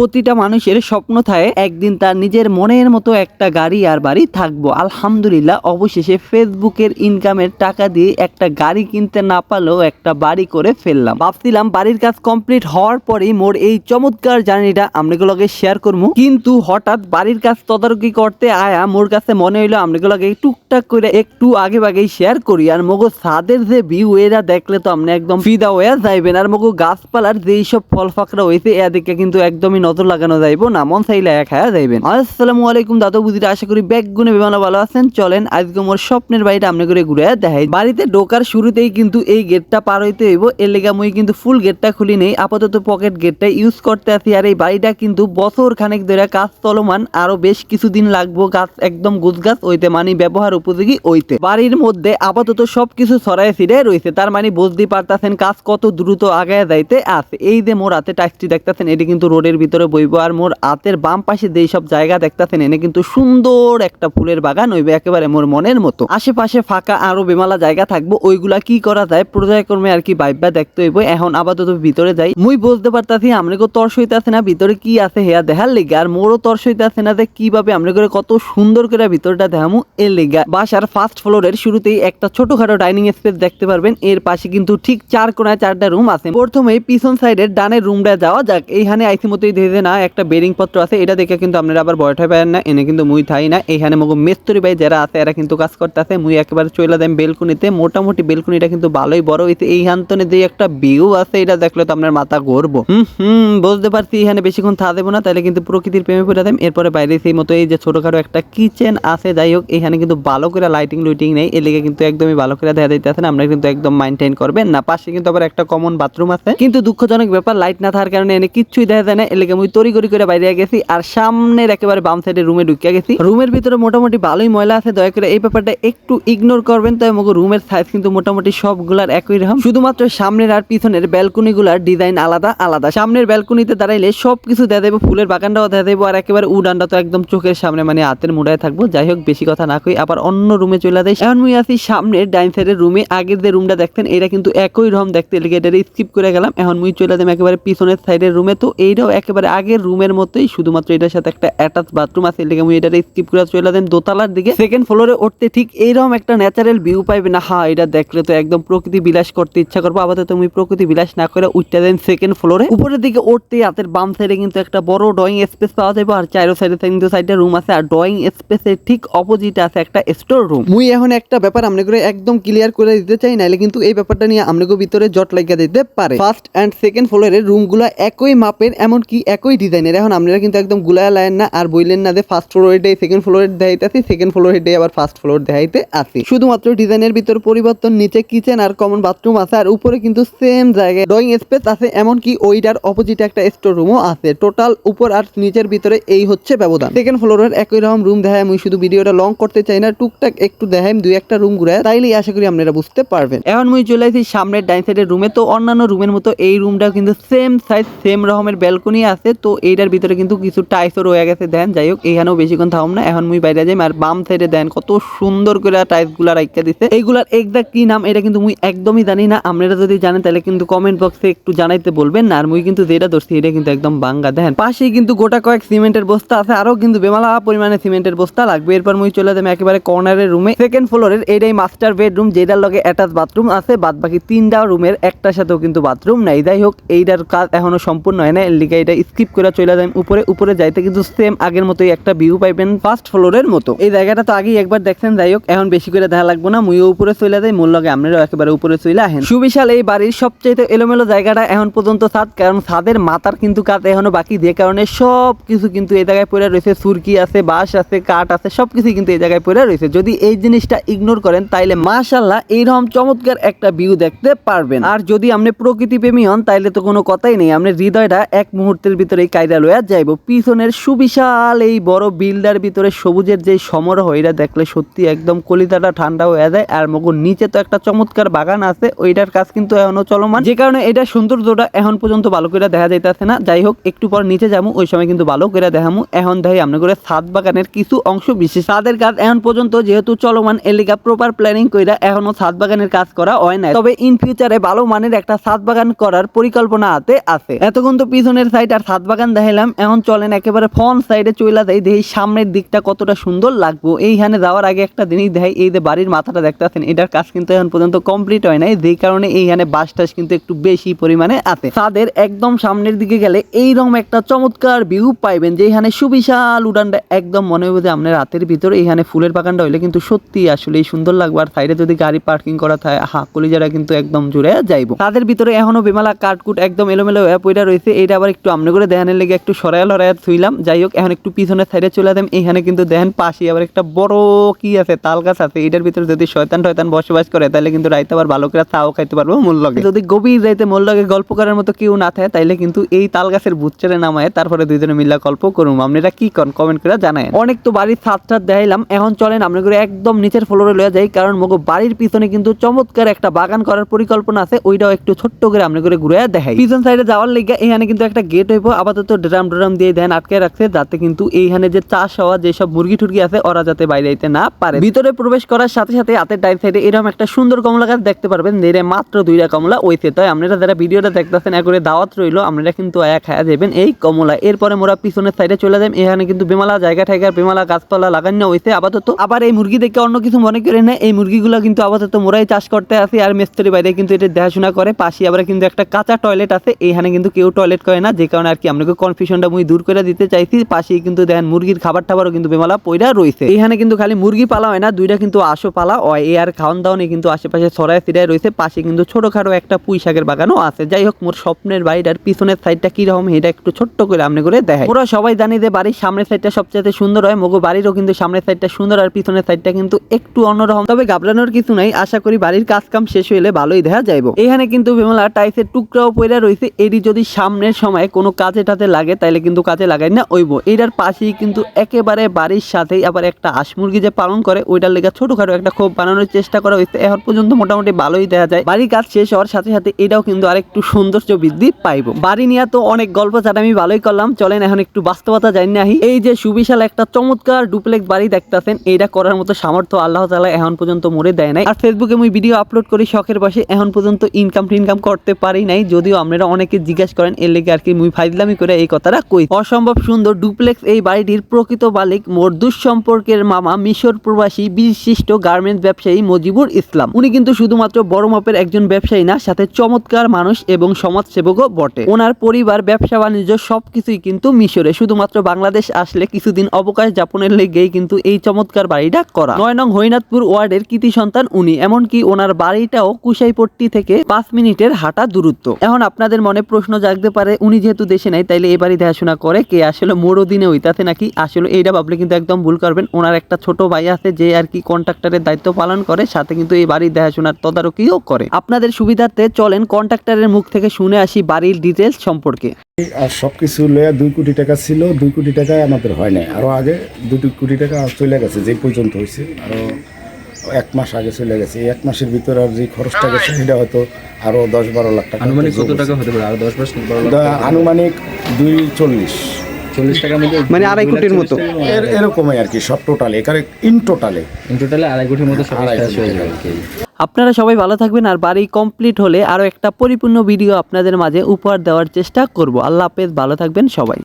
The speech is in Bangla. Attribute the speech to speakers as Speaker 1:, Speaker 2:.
Speaker 1: প্রতিটা মানুষের স্বপ্ন থাকে, একদিন তার নিজের মনের মতো একটা গাড়ি আর বাড়ি থাকব। আলহামদুলিল্লাহ, অবশেষে ফেসবুকের ইনকামের টাকা দিয়ে একটা গাড়ি কিনতে না পারলেও একটা বাড়ি করে ফেললাম। ভাবছিলাম বাড়ির কাজ কমপ্লিট হওয়ার পরেই মোর এই চমৎকার জার্নিটা আমরাগুলোকে শেয়ার করব। কিন্তু হঠাৎ বাড়ির কাজ তদারকি করতে আয়া মোর কাছে মনে হইল আমরাগুলোকে টুকটাক করে একটু আগে আগেই শেয়ার করি। আর মগো ছাদের যে ভিউ এরা দেখলে তো আপনি একদম ফিদা হয়ে যাইবেন। আর মগো গাছপালার যেই সব ফল ফাঁকরা হয়েছে এদিকে কিন্তু একদমই নজর লাগানো যাইবো, না মন চাইলে এক খায়া যাইবেন। আসসালামু আলাইকুম দাদু বুঝিতে আশা করি ব্যাগ গুনে বিমানে ভালো আছেন। চলেন, আজকে মোর স্বপ্নের বাড়িটা আপনি করে ঘুরে দেখাই। বাড়িতে ঢোকার শুরুতেই কিন্তু এই গেটটা পার হইতে হইব। এর লেগা মুই কিন্তু ফুল গেটটা খুলি নেই। আপাতত পকেট গেটটা ইউজ করতে আছি আর এই বাড়িটা কিন্তু বছর খানেক ধরে কাজ চলমান। আরও বেশ কিছুদিন লাগবো গাছ একদম গুছ গাছ হইতে মানে ব্যবহার উপযোগী হইতে বাড়ির মধ্যে আপাতত সবকিছু ছড়ায় ছিড়ে রয়েছে তার মানে বুঝতেই পারতাছেন কাজ কত দ্রুত আগায় যাইতে আছে। এই যে মোর হাতে টাইসটি দেখতাছেন, এটি কিন্তু রোডের ভিতরে বইব আর মোর হাতের বাম পাশে যেই সব জায়গা দেখতাছেন, এনে কিন্তু সুন্দর একটা ফুলের বাগান হইবে একেবারে মোর মনের মতো। আশেপাশে ফাঁকা আরও বেমালা জায়গা থাকব, ওইগুলা কি করা যায়? পর্যায়ক্রমে আর কি ভাইবা দেখতে হইব। এখন আপাতত ভিতরে যাই। মুই বুঝতে পারতাছি আমরা তর্স হইতাছে না, ভিতরে কি আছে হেয়া দেখার লেগে। আর মোরও তর্স হইতাছে না যে কীভাবে আমরা করে কত সুন্দর করে ভিতরটা দেখামু এর লেগা। বাসার ফার্স্ট ফ্লোরের শুরুতেই একটা ছোটখাটো ডাইনিং স্পেস দেখতে পারবেন। এর পাশে কিন্তু ঠিক চার কোনায় চারটা রুম আছে। প্রথমে পিছন সাইডের ডানের রুমটা যাওয়া যাক। এইখানে আইসি মতোই দেখে না, একটা বেরিং পত্র আছে, এটা দেখে কিন্তু আপনারা আবার বয়ঠাই পারেন না, এনে কিন্তু মুই থাই না। এখানে মগো মেস্তরি ভাই যারা আছে, এরা কিন্তু কাজ করতেছে, মুই একেবারে চলে দেন বেলকুনিতে। মোটামুটি বেলকুনিটা কিন্তু ভালোই বড় হয়েছে এই হান্তনে যে একটা ভিউ আছে, এটা দেখলে তো আপনার মাথা ঘুরবো হুম হুম, বুঝতে পারছি, এখানে বেশিক্ষণ থা দেবো না তাহলে কিন্তু প্রকৃতির প্রেমে পড়ে দেন এরপরে বাইরে সেই মতো এই যে ছোটখাটো একটা কিচেন আছে, যাই হোক, এখানে কিন্তু ভালো করে লাইটিং লুইটিং নেই। এর লেগে কিন্তু একদমই ভালো করে দেখা দিতেছে না আমরা কিন্তু একদম মাইনটেইন করবেন না। পাশে কিন্তু আবার একটা কমন বাথরুম আছে। কিন্তু দুঃখজনক ব্যাপার লাইট না থাকার কারণে এনে কিচ্ছুই দেখা যায় না। এর মুই তরি করি করে বাইরে গেছি আর সামনের একেবারে বাম সাইডে রুমে ঢুকিয়া গেছি। রুমের ভিতরে মোটামুটি ভালোই ময়লা আছে, দয়া করে এই ব্যাপারটা একটু ইগনোর করবেন, তাই মগো রুমের সাইজ কিন্তু মোটামুটি সবগুলার একই রকম। শুধুমাত্র সামনের আর পিছনের ব্যালকনি গুলার ডিজাইন আলাদা আলাদা। সামনের ব্যালকনিতে দাঁড়াইলে সবকিছু দেখা দেবো, ফুলের বাগানটাও দেখা দেবো, আর একেবারে উডানটা তো একদম চোখের সামনে মানে হাতের মুড়ায় থাকব। যাই হোক, বেশি কথা না কই, আবার অন্য রুমে চলে যাই। এখন মুই আছি সামনের ডাইন সাইডের রুমে আগের যে রুমটা দেখতেন এটা কিন্তু একই রকম দেখতে লেগে এটা স্কিপ করে গেলাম। এখন মুই চলে যাই একেবারে পিছনের সাইডের রুমে তো এইটাও একেবারে আগের রুমের মতোই শুধুমাত্র এটার সাথে একটা অ্যাটাচ বাথরুম আছে, এটাকে আমি এটা স্কিপ করে চলে যাই দোতলার দিকে সেকেন্ড ফ্লোরে উঠতে ঠিক এইরকম একটা ন্যাচারাল ভিউ পাইবে না। হ্যাঁ এটা দেখলে তো একদম প্রকৃতি বিলাস করতে ইচ্ছা করব। আপাতত তুমি প্রকৃতি বিলাস না করে উঠতে দেন সেকেন্ড ফ্লোরে উপরের দিকে উঠতে হাতের বাম সাইডে কিন্তু একটা বড় ড্রয়িং স্পেস পাওয়া যাবে আর চারো সাইডে কিন্তু সাইডে রুম আছে। আর ড্রয়িং স্পেসের ঠিক অপোজিটে আছে একটা স্টোর রুম মুই এখন একটা ব্যাপার আমরা করে একদম ক্লিয়ার করে দিতে চাই নাহলে কিন্তু এই ব্যাপারটা নিয়ে আমরাকে ভিতরে জট লাগিয়ে দিতে পারে। ফার্স্ট অ্যান্ড সেকেন্ড ফ্লোরের রুমগুলো একই মাপের, এমনকি একই ডিজাইনের এখন আপনারা কিন্তু একদম গুলায় লাইন না, আর বইলেন না যে ফার্স্ট ফ্লোর ডে সেকেন্ড ফ্লোরের দেখাইতে আসি সেকেন্ড ফ্লোরের ডে আবার ফার্স্ট ফ্লোর দেখাইতে আসি। শুধুমাত্র ডিজাইনের ভিতর পরিবর্তন, নিচে কিচেন আর কমন বাথরুম আছে, আর উপরে কিন্তু সেম জায়গায় ড্রয়িং স্পেস আছে, এমনকি ওইটার অপোজিটে একটা স্টোর রুমও আছে। টোটাল উপর আর নিচের ভিতরে এই হচ্ছে ব্যবধান। সেকেন্ড ফ্লোরের একই রকম রুম দেখায় আমি, শুধু ভিডিওটা লং করতে চাই না, টুকটাক একটু দেখাই, দুই একটা রুম ঘুরায় তাইলেই আশা করি আপনারা বুঝতে পারবেন। এখন মুই চলে আসি সামনের ডাইন সাইডের রুমে তো অন্যান্য রুমের মতো এই রুমটাও কিন্তু সেম সাইজ সেম রকমের ব্যালকনি আছে। তো এইটার ভিতরে কিন্তু কিছু টাইসও রয়ে গেছে। দেন যাই হোক এখানেও বেশিক্ষণ থাকুম না। এখন মুই বাইরে যাই, আর বাম সাইডে দেন, কত সুন্দর করে টাইসগুলা রাখতে দিছে। এইগুলার এক্সাক্ট কি নাম, এটা কিন্তু মুই একদমই জানি না। আপনারা যদি জানেন, তাহলে কিন্তু কমেন্ট বক্সে একটু জানাইতে বলবেন না। আর মুই কিন্তু যেটা ধরছি, এটা কিন্তু একদম বাঙ্গা। দেখেন পাশেই কিন্তু গোটা কয়েক সিমেন্টের বস্তা আছে আরও কিন্তু বেমালা পরিমাণে সিমেন্টের বস্তা লাগবে। এরপর মুই চলে যাবে একেবারে কর্নারের রুমে সেকেন্ড ফ্লোরের এইটাই মাস্টার বেডরুম যেটার লগে অ্যাটাচ বাথরুম আছে। বাদ বাকি তিনটা রুমের একটার সাথেও কিন্তু বাথরুম নাই। যাই হোক, এইটার কাজ এখনও সম্পূর্ণ হয় না এর লিগে এটা স্কিপ করে চলে যাবেন। উপরে উপরে যাইতে কিন্তু সেম আগের মতোই একটা ভিউ পাইবেন ফার্স্ট ফ্লোরের মতো। এই জায়গাটা তো আগেই একবার দেখছেন, যাই হোক, এখন বেশি করে দেখা লাগবে না। মুইও উপরে চলে যাই, মূল লগে আপনারাও একেবারে উপরে চলে আহেন সুবিশাল এই বাড়ির সবচেয়ে এলোমেলো জায়গাটা এখন পর্যন্ত ছাদ, কারণ ছাদের মাথার কিন্তু কাজ এখনও বাকি, যে কারণে সব কিছু কিন্তু এই জায়গায় পড়ে রয়েছে। সুরকি আছে, বাঁশ আছে, কাঠ আছে সবকিছু কিন্তু এই জায়গায় পড়ে রয়েছে। যদি এই জিনিসটা ইগনোর করেন, তাইলে মাশাল্লাহ এইরকম চমৎকার একটা ভিউ দেখতে পারবেন। আর যদি আপনি প্রকৃতি প্রেমী হন, তাইলে তো কোনো কথাই নেই। আপনি হৃদয়টা এক মুহূর্তের ভিতরেই কায়দা লয়া যাইব। পিছনের সুবিশাল এই বড় বিল্ডার ভিতরে সবুজের যে সমারোহ এটা দেখলে সত্যি একদম কলিতাটা ঠান্ডা হয়ে যায়। আর মগুর নিচে তো একটা চমৎকার বাগান আছে, ওইটার কাজ কিন্তু এখনও চলমান। যে কারণে এটা সৌন্দর্যটা এখন পর্যন্ত ভালো করে দেখা যাইতেছে না। যাই হোক, একটু পর নিচে যাব ওই সময় কিন্তু ভালো করে দেখামু। এখন দেখাই আমরা করে সাত বাগানের কিছু অংশ বিশেষ। ছাদের কাজ এখন পর্যন্ত যেহেতু চলমান এলাকা প্রপার প্ল্যানিং কইরা এখনও ছাদ বাগানের কাজ করা হয় না তবে ইন ফিউচারে ভালো মানের একটা ছাদ বাগান করার পরিকল্পনা হাতে আছে। এতক্ষণ তো পিছনের সাইড আর ছাদ বাগান দেখাইলাম, এখন চলেন একেবারে ফ্রন্ট সাইডে চইলা দেয় দেখি সামনের দিকটা কতটা সুন্দর লাগবো। এইখানে যাওয়ার আগে একটা জিনিস দেখাই, এই যে বাড়ির মাথাটা দেখতে পাচ্ছেন এটার কাজ কিন্তু এখন পর্যন্ত কমপ্লিট হয় নাই, যেই কারণে এইখানে বাস টাস কিন্তু একটু বেশি পরিমাণে আছে। ছাদের একদম সামনের দিকে গেলে এইরকম একটা চমৎকার ভিউ পাইবেন যে যেখানে সুবিশাল উড়ানটা একদম মনে হবে যে আপনার রাতের ভিতরে, এইখানে ফুলের বাগানটা হইলে কিন্তু সত্যি আসলে সুন্দর লাগবে, আর সাইডে যদি গাড়ি পার্কিং করা থাকে হা কলিজারা কিন্তু একদম জুড়ে যাইবো। তাদের ভিতরে এখনও বিমালা কাটকুট একদম এলোমেলো হয়ে পইরা রয়েছে এটা আবার একটু আমনে করে দেখানের লেগে একটু সরাই লড়াই থুইলাম। যাই হোক, এখন একটু পিছনের সাইডে চলে দেন এখানে কিন্তু দেখেন পাশে আবার একটা বড় কি আছে? তাল গাছ আছে। এটার ভিতরে যদি শয়তান টয়তান বসবাস করে, তাহলে কিন্তু রাইতে আবার ভালো করে চাও খাইতে পারব মূল লগে। যদি গভীর রাইতে মূল লগে গল্প করার মতো কেউ না থাকে, তাইলে কিন্তু এই তাল গাছের বুচ্চারে নামায়। তারপরে দুইজনে মিল্লা গল্প করুম। আপনারা কি করেন কমেন্ট করে জানায় অনেক তো বাড়ির ছাদ টাদ দেখাইলাম। এখন চলেন আমরা করে একদম নিচের ফ্লোরে লয়ে যাই। কারণ মগো বাড়ির পিছনে কিন্তু চমৎকার একটা বাগান করার পরিকল্পনা আছে। ওইটাও একটু ছোট্ট করে আমরা করে ঘুরে দেখাই। পিছন সাইডে যাওয়ার লেগে এখানে কিন্তু একটা গেট হইব। আপাতত ড্রাম ড্রাম দিয়ে ধ্যান আটকে রাখছে, যাতে কিন্তু এইখানে যে চাষ হওয়া যেসব মুরগি টুরগি আছে, ওরা যাতে বাইরে আইতে না পারে। ভিতরে প্রবেশ করার সাথে সাথে হাতের ডাইন সাইডে এরকম একটা সুন্দর কমলা গাছ দেখতে পারবেন, নেড়ে মাত্র দুইটা কমলা ওইতে তাই আপনারা যারা ভিডিওটা দেখতেছেন একরে দাওয়াত রইল, আপনারা কিন্তু এক খায়া দেবেন এই কমলা। এরপরে মোরা পিছনের সাইডে চলে যাবেন এখানে কিন্তু বেমালা জায়গা ঠাইগা বিমালা গাছপালা লাগানো হইছে, আপাতত। আবার এই মুরগি দেখে অন্য কিছু মনে করে না, এই মুরগিগুলো কিন্তু আপাতত মোরাই চাষ করতে আসে, আর মিস্ত্রি বাইরে কিন্তু এটা দেখাশোনা করে। পাশে আবার কিন্তু একটা কাঁচা টয়লেট আছে এইখানে কিন্তু কেউ টয়লেট করে না, যে কারণে আর কি, আপনাকে কনফিউশনটা মুই দূর করে দিতে চাইছি, পাশেই কিন্তু দেখেন মুরগির খাবার টাবারও কিন্তু বেমালা পয়রা রয়েছে এইখানে কিন্তু খালি মুরগি পালা হয় না, দুইটা কিন্তু আশো পালা হয় এই আর খাওয়ান দাওয়ানে কিন্তু আশেপাশে ছড়ায় ছিড়ায় রয়েছে পাশে কিন্তু ছোটখাটো একটা পুঁই শাকের বাগানও আছে। যাই হোক, মোর স্বপ্নের বাড়িটার পিছনের সাইডটা কি রকম এটা একটু ছোট্ট করে আপনি করে দেখাই। ওরা সবাই জানি যে বাড়ির সামনের সাইডটা সবচেয়ে সুন্দর হয়, মগো বাড়িরও কিন্তু সামনের সাইডটা সুন্দর আর পিছনের সাইডটা কিন্তু একটু অন্যরকম। তবে ঘাবড়ানোর কিছু নাই, আশা করি বাড়ির কাজ কাম শেষ হইলে ভালোই দেখা যাইবো। এখানে কিন্তু বিমলা টাইসের টুকরাও পয়রা রয়েছে এটি যদি সামনের সময় কোনো কাজে টাতে লাগে, তাইলে কিন্তু কাজে লাগাই না, ওইব। এটার পাশেই কিন্তু একেবারে বাড়ির সাথেই আবার একটা হাঁস মুরগি যে পালন করে, ওইটার লেগে ছোটখাটো একটা খোপ বানানোর চেষ্টা করা হয়েছে। এখন পর্যন্ত মোটামুটি ভালোই দেখা যায়। বাড়ির কাজ শেষ হওয়ার সাথে সাথে এটাও কিন্তু আরেকটু সৌন্দর্য বৃদ্ধি পাইবো। বাড়ি নিয়ে তো অনেক গল্প চাট আমি ভালোই করলাম। চলেন এখন একটু বাস্তবতা জানি নাহি এই যে সুবিশাল একটা চমৎকার ডুপ্লেক্স বাড়ি দেখতেছেন, এইটা করার মতো সামর্থ্য আল্লাহ তালা এখন পর্যন্ত মরে দেয় নাই। আর ফেসবুকে আমি ভিডিও আপলোড করি শখের বসে এখন পর্যন্ত ইনকাম টিনকাম করতে পারি নাই। যদিও আপনারা অনেকে জিজ্ঞাসা করেন, এর লেগে আর কি মুই ফাইজলামি করে এই কথাটা কই? অসম্ভব সুন্দর ডুপ্লেক্স এই বাড়িটির প্রকৃত মালিক মোর দুঃসম্পর্কের মামা মিশর প্রবাসী বিশিষ্ট গার্মেন্টস ব্যবসায়ী মজিবুর ইসলাম। উনি কিন্তু শুধুমাত্র বড় মাপের একজন ব্যবসায়ী না, সাথে চমৎকার মানুষ এবং সমাজসেবকও বটে। ওনার পরিবার, ব্যবসা, বাণিজ্য সবকিছুই কিন্তু মিশরে। শুধুমাত্র বাংলাদেশ আসলে কিছুদিন অবকাশ যাপনের লেগেই কিন্তু এই চমৎকার বাড়িটা করা। নয় নং হরিনাথপুর ওয়ার্ডের কৃতি সন্তান উনি, এমনকি ওনার বাড়িটাও কুশাইপট্টি থেকে পাঁচ মিনিটের হাঁটা দূরত্ব। এখন আপনাদের মনে প্রশ্ন জাগতে পারে, উনি যেহেতু দেশে নাই, তাইলে বাড়ি দেখাশোনা করে কে আসলে মোড়ো দিনে হইতাছে নাকি? আসলে এইটা ভাবলে কিন্তু একদম ভুল করবেন। ওনার একটা ছোট ভাই আছে যে আর কি কন্ট্রাক্টরের দায়িত্ব পালন করে, সাথে কিন্তু এই বাড়ির দেখাশোনার তদারকিও করে। আপনাদের সুবিধার্থে চলেন কন্ট্রাক্টরের মুখ থেকে শুনে আসি বাড়ির ডিটেলস সম্পর্কে।
Speaker 2: আর সব কিছু লইয়া দুই কোটি টাকা ছিল, দুই কোটি টাকায় আমাদের হয় নাই। আরও আগে দুই কোটি টাকা চলে গেছে যে পর্যন্ত হয়েছে আরও এক মাস আগে চলে গেছে। এই এক মাসের ভিতরে আর যে খরচটা গেছে সেটা হয়তো আরও দশ বারো লাখ টাকা
Speaker 3: আনুমানিক কত টাকা হতে পারে? আর দশ বারো লাখ
Speaker 2: আনুমানিক দুই চল্লিশ।
Speaker 3: চল্লিশ টাকার মধ্যে
Speaker 1: মানে আড়াই কোটির মতো।
Speaker 2: এরকমই আর কি সব টোটালে। এখানে ইন টোটালে
Speaker 3: টোটালে আড়াই কোটির মতো সব হয়ে যাবে।
Speaker 1: আপনারা সবাই ভালো থাকবেন আর বাড়ি কমপ্লিট হলে আরও একটা পরিপূর্ণ ভিডিও আপনাদের মাঝে উপহার দেওয়ার চেষ্টা করব। আল্লাহ হাফেজ ভালো থাকবেন সবাই।